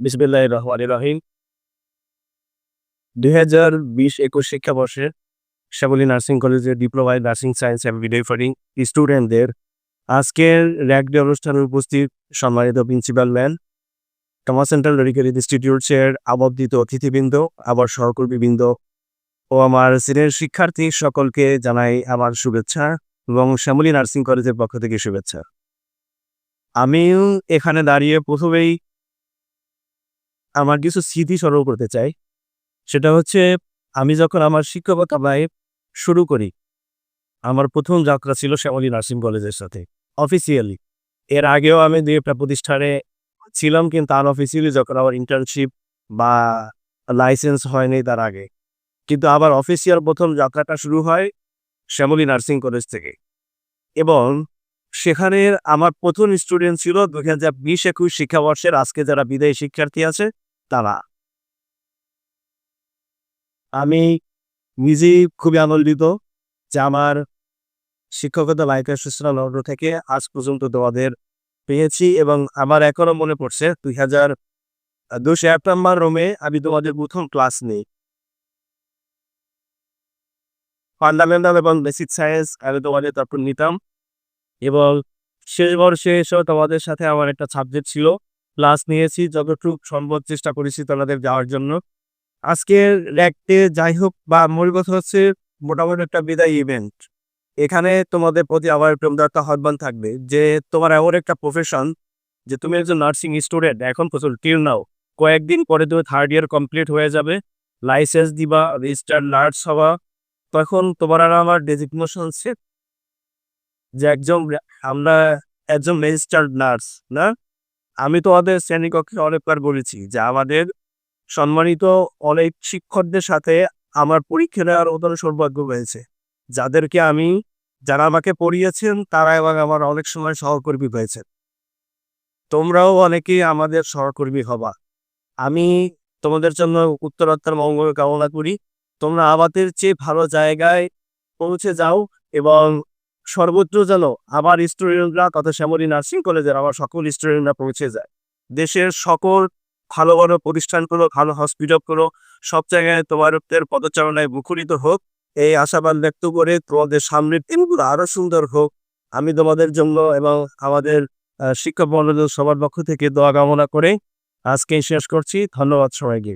বিসমিল্লাহ রহমান রহিম। দুই হাজার বিশ একুশ শিক্ষাবর্ষে শ্যামলী নার্সিং কলেজের ডিপ্লোমা নার্সিং সায়েন্স অ্যান্ড ভিডিওফারিং স্টুডেন্টদের আজকের র্যাক ডে অনুষ্ঠানে উপস্থিত সম্মানিত principal man Thomas central medical ইনস্টিটিউটসের আবদ্ধিত অতিথিবৃন্দ, আবার সহকর্মীবৃন্দ ও আমার সিনিয়র শিক্ষার্থী সকলকে জানাই আমার শুভেচ্ছা এবং শ্যামলী নার্সিং কলেজের পক্ষ থেকে শুভেচ্ছা। আমিও এখানে দাঁড়িয়ে প্রথমেই আমার কিছু স্মৃতি স্মরণ করতে চাই। সেটা হচ্ছে, আমি যখন আমার শিক্ষকতা লাইফ শুরু করি, আমার প্রথম যাত্রা ছিল শ্যামলী নার্সিং কলেজের সাথে অফিসিয়ালি এর আগেও আমি দুই একটা প্রতিষ্ঠানে ছিলাম, কিন্তু আনঅফিসিয়ালি যখন আমার ইন্টার্নশিপ বা লাইসেন্স হয়নি তার আগে। কিন্তু আবার অফিসিয়াল প্রথম যাত্রাটা শুরু হয় শ্যামলী নার্সিং কলেজ থেকে। এবং সেখানে আমার প্রথম স্টুডেন্ট ছিল দুই হাজার বিশ একুশ শিক্ষাবর্ষের আজকে যারা বিদায়ী শিক্ষার্থী আছে তারা। আমি নিজেই খুবই আনন্দিত যে আমার শিক্ষকতা লাইফের সূচনা লগ্ন থেকে আজ পর্যন্ত তোমাদের পেয়েছি এবং আমার এখনও মনে পড়ছে দুই হাজার দুই সেপ্টেম্বর রোমে আমি তোমাদের প্রথম ক্লাস নিই। ফান্ডামেন্টাল এবং বেসিক সায়েন্স আমি তোমাদের তারপর নিতাম এবং শেষ বর্ষে এসেও তোমাদের সাথে আমার একটা সাবজেক্ট ছিল ক্লাস নিয়েছি, যতটুকু সম্ভব চেষ্টা করেছি তোমাদের যাওয়ার জন্য। আজকের র্যাকতে যাই হোক বা মূল কথা হচ্ছে মোটামুটি একটা বিদায় ইভেন্ট এখানে তোমাদের প্রতি আমার প্রেমদারটা আহ্বান থাকবে যে তোমার এমন একটা প্রফেশন যে তুমি একজন নার্সিং স্টুডেন্ট এখন প্রচুর টিল নাও কয়েকদিন পরে তুমি থার্ড ইয়ার কমপ্লিট হয়ে যাবে লাইসেন্স দিবা রেজিস্টার্ড নার্স হওয়া তখন তোমার আর আমার ডেজিগনেশন সেট যে একজন আমরা একজন রেজিস্টার্ড নার্স না? আমি তোমাদের শ্রেণীকক্ষে অনেকবার বলেছি যে আমাদের সম্মানিত অনেক শিক্ষকদের সাথে আমার পরীক্ষা নেওয়ার মতন সৌভাগ্য হয়েছে। যাদেরকে আমি, যারা আমাকে পড়িয়েছেন, তারা এবং আমার অনেক সময় সহকর্মী হয়েছে তোমরাও অনেকেই আমাদের সহকর্মী হবা। আমি তোমাদের জন্য উত্তরোত্তর মঙ্গল কামনা করি। তোমরা আমাদের চেয়ে ভালো জায়গায় পৌঁছে যাও এবং সর্বত্র যেন আমার স্টুডেন্টরা তথা শ্যামলী নার্সিং কলেজের আমার সকল স্টুডেন্টরা পৌঁছে যায়। দেশের সকল ভালো ভালো প্রতিষ্ঠানগুলো ভালো হসপিটালগুলো সব জায়গায় তোমাদের পদচারণায় মুখরিত হোক। এই আশাবাদ ব্যক্ত করে তোমাদের সামনের দিনগুলো আরও সুন্দর হোক। আমি তোমাদের জন্য এবং আমাদের শিক্ষক মন্ডল সবার পক্ষ থেকে দোয়া কামনা করে আজকে শেষ করছি। ধন্যবাদ সবাইকে।